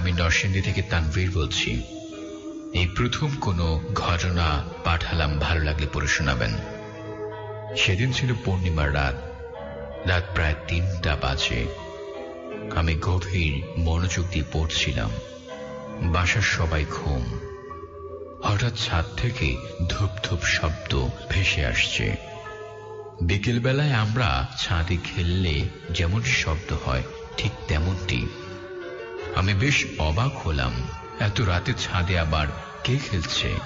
আমি নরসিংদী থেকে তানভীর বলছি, এই প্রথম কোনো ঘটনা পাঠালাম, ভালো লাগলে পড়ে শোনাবেন। সেদিন ছিল পূর্ণিমার রাত। রাত প্রায় তিনটা বাজে। আমি গভীর মনোযোগ দিয়ে পড়ছিলাম। বাসার সবাই ঘুম। হঠাৎ ছাদ থেকে ধূপ ধূপ শব্দ ভেসে আসছে। বিকেলবেলায় আমরা ছাদে খেললে যেমন শব্দ হয়, ঠিক তেমনটি আমি বেশ অবাক হলাম। এত রাতে ছাদে আবার কে খেলছে?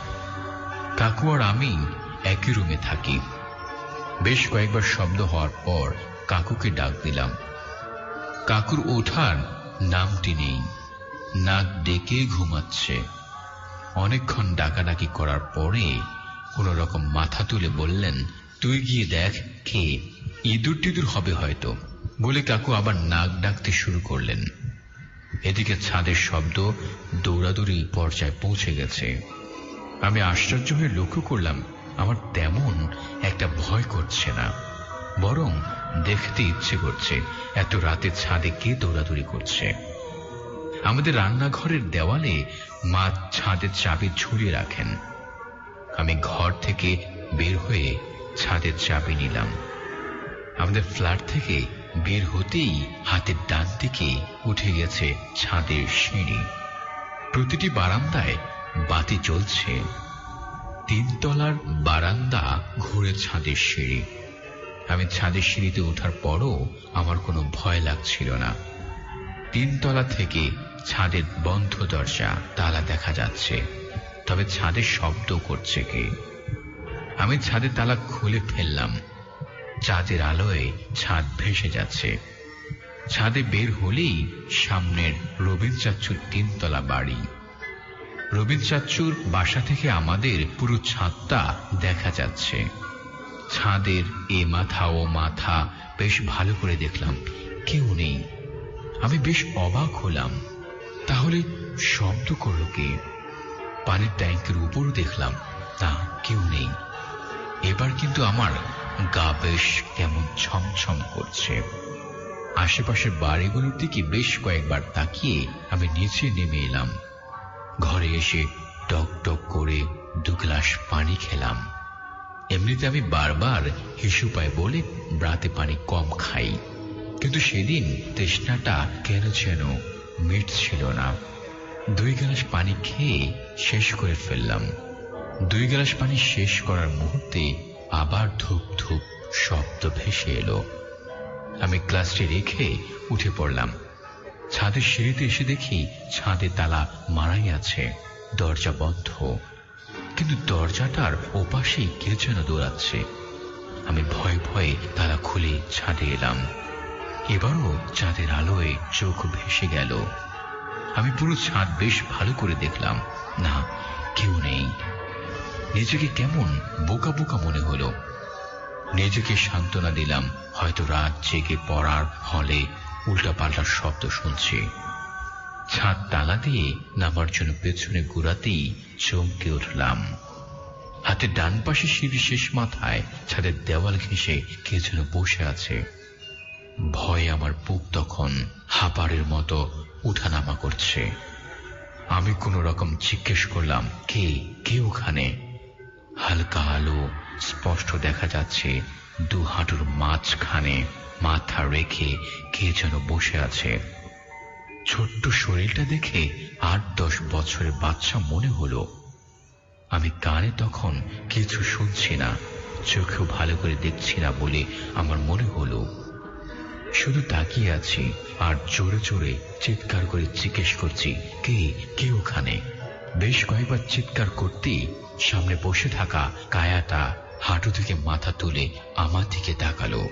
কাকু আর আমি একই রুমে থাকি। বেশ কয়েকবার শব্দ হওয়ার পর কাকুকে ডাক দিলাম। কাকুর ওঠার নামটি নেই। নাক ডেকে ঘুমাচ্ছে। অনেকক্ষণ ডাকাডাকি করার পরে কোন রকম মাথা তুলে বললেন, তুই গিয়ে দেখ কে। ইঁদুর টিদুর হবে হয়তো। বলে কাকু আবার নাক ডাকতে শুরু করলেন। এদিকে ছাদের শব্দ দৌড়াদৌড়ি পর্যায়ে পৌঁছে গেছে। আমি আশ্চর্য হয়ে লক্ষ্য করলাম, আমার তেমন একটা ভয় করছে না। বরং দেখতে ইচ্ছে করছে, এত রাতে ছাদে কে দৌড়াদৌড়ি করছে। আমাদের রান্নাঘরের দেওয়ালে মা ছাদের চাবি ঝুলিয়ে রাখেন। আমি ঘর থেকে বের হয়ে ছাদের চাবি নিলাম। আমাদের ফ্ল্যাট থেকে বের হতেই হাতের ডান দিকে উঠে গেছে ছাদের সিঁড়ি। প্রতিটি বারান্দায় বাতি জ্বলছে। তিনতলার বারান্দা ঘুরে ছাদের সিঁড়ি। আমি ছাদের সিঁড়িতে ওঠার পরও আমার কোনো ভয় লাগছিল না। তিনতলা থেকে ছাদের বন্ধ দরজা, তালা দেখা যাচ্ছে। তবে ছাদের শব্দ করছে কে? আমি ছাদের তালা খুলে ফেললাম। চাঁদের আলোয় ছাদ ভেসে যাচ্ছে। ছাদে বের হলেই সামনের রবীন্দ্র চাচ্চুর তিনতলা বাড়ি। রবীন্দ্র চাচ্চুর বাসা থেকে আমাদের পুরো ছাদটা দেখা যাচ্ছে। ছাদের এ মাথা ও মাথা বেশ ভালো করে দেখলাম, কেউ নেই। আমি বেশ অবাক হলাম। তাহলে শব্দ করল কে? পানির ট্যাঙ্কের উপরও দেখলাম তা কেউ নেই। এবার কিন্তু আমার গা বেশ কেমন ছমছম করছে। আশেপাশের বাড়িগুলোর দিকে বেশ কয়েকবার তাকিয়ে আমি নিচে নেমে এলাম। ঘরে এসে টক টক করে দু গ্লাস পানি খেলাম। এমনিতে আমি বারবার হিসু পায় বলে ব্রাতে পানি কম খাই। কিন্তু সেদিন তৃষ্ণাটা কেন যেন মিটছিল না। দুই গ্লাস পানি খেয়ে শেষ করে ফেললাম। দুই গ্লাস পানি শেষ করার মুহূর্তে আবার ধূপ ধূপ শব্দ ভেসে এলো। আমি ক্লাসটি রেখে উঠে পড়লাম। ছাদের সিঁড়িতে এসে দেখি ছাদে তালা মারাই আছে, দরজা বন্ধ কিন্তু দরজাটার ওপাশেই কে যেন দৌড়াচ্ছে। আমি ভয়ে ভয়ে তালা খুলে ছাদে এলাম। এবারও চাঁদের আলোয় চোখ ভেসে গেল। আমি পুরো ছাদ বেশ ভালো করে দেখলাম। না, কেউ নেই। নিজেকে কেমন বোকা বোকা মনে হলো? নিজেকে সান্ত্বনা দিলাম, হয়তো রাত জেগে পড়ার হলে উল্টাপাল্টার শব্দ শুনছি। ছাদ তালা দিয়ে নামার জন্য পেছনে ঘুরাতেই চমকে উঠলাম। হাতে ডান পাশে সিঁড়ি শেষ মাথায় ছাদের দেওয়াল ঘেঁষে কে যেন বসে আছে। ভয়ে আমার বুক তখন হাপারের মতো উঠানামা করছে। আমি কোনো রকম জিজ্ঞেস করলাম, কে? কে ওখানে? হালকা আলো স্পষ্ট দেখা যাচ্ছে। দু হাঁটুর মাঝখানে মাথা রেখে কে যেন বসে আছে। ছোট্ট শরীরটা দেখে আট দশ বছরের বাচ্চা মনে হলো। আমি কানে তখন কিছু শুনছি না, চোখেও ভালো করে দেখছি না বলে আমার মনে হলো। শুধু তাকিয়ে আছি আর জোরে জোরে চিৎকার করে জিজ্ঞেস করছি, কে? কে ওখানে? বেশ কয়েকবার চিৎকার করতেই সামনে বসে থাকা কায়াটা হাঁটু থেকে মাথা তুলে আমার দিকে তাকালো।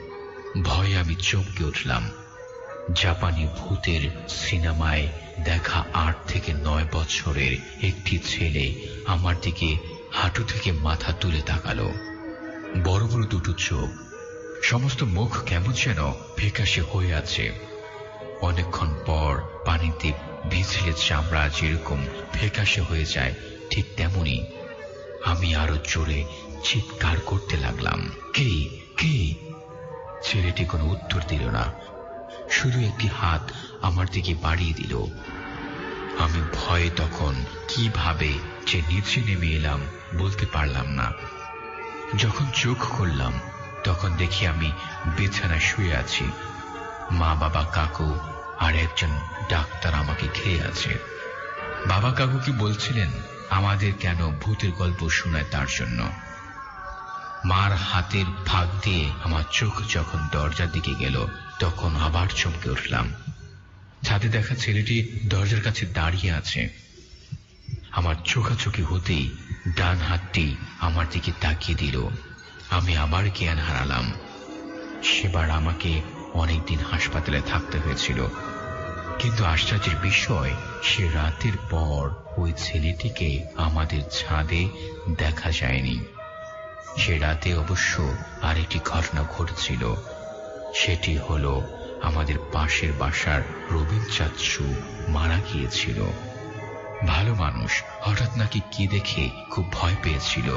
ভয়ে আমি চমকে উঠলাম। জাপানি ভূতের সিনেমায় দেখা আট থেকে নয় বছরের একটি ছেলে আমার দিকে হাঁটু থেকে মাথা তুলে তাকালো। বড় বড় দুটো চোখ, সমস্ত মুখ কেমন যেন ফেকাশে হয়ে আছে। অনেকক্ষণ পর পানিতে ভিজলে চামড়া যেরকম ফেকাশে হয়ে যায়, ঠিক তেমনি আমি আরও জোরে চিৎকার করতে লাগলাম। কে? কে? ছেলেটি কোনো উত্তর দিল না। শুধু একটি হাত আমার দিকে বাড়িয়ে দিল। আমি ভয়ে তখন কীভাবে যে নিচে নেমে এলাম বলতে পারলাম না। যখন চোখ খুললাম, তখন দেখি আমি বিছানায় শুয়ে আছি। মা বাবা কাকু আর একজন ডাক্তার আমাকে খেয়ে আছে। বাবা কাকু কি বলছিলেন আমাদের কেন ভূতের গল্প শোনায় তার জন্য? মার হাতের ফাঁক দিয়ে আমার চোখ যখন দরজার দিকে গেল, তখন আবার চমকে উঠলাম। ছাদে দেখা ছেলেটি দরজার কাছে দাঁড়িয়ে আছে। আমার চোখাচোখি হতেই ডান হাতটি আমার দিকে তাকিয়ে দিল। আমি আবার জ্ঞান হারালাম। সেবার আমাকে অনেকদিন হাসপাতালে থাকতে হয়েছিল। কিন্তু আশ্চর্যের বিষয়, সে রাতের পর ওই ছেলেটিকে আমাদের ছাদে দেখা যায়নি। সে রাতে অবশ্য আরেকটি ঘটনা ঘটেছিল। সেটি হল, আমাদের পাশের বাসার রবীন চাচ্ছু মারা গিয়েছিল। ভালো মানুষ, হঠাৎ নাকি কি দেখে খুব ভয় পেয়েছিল।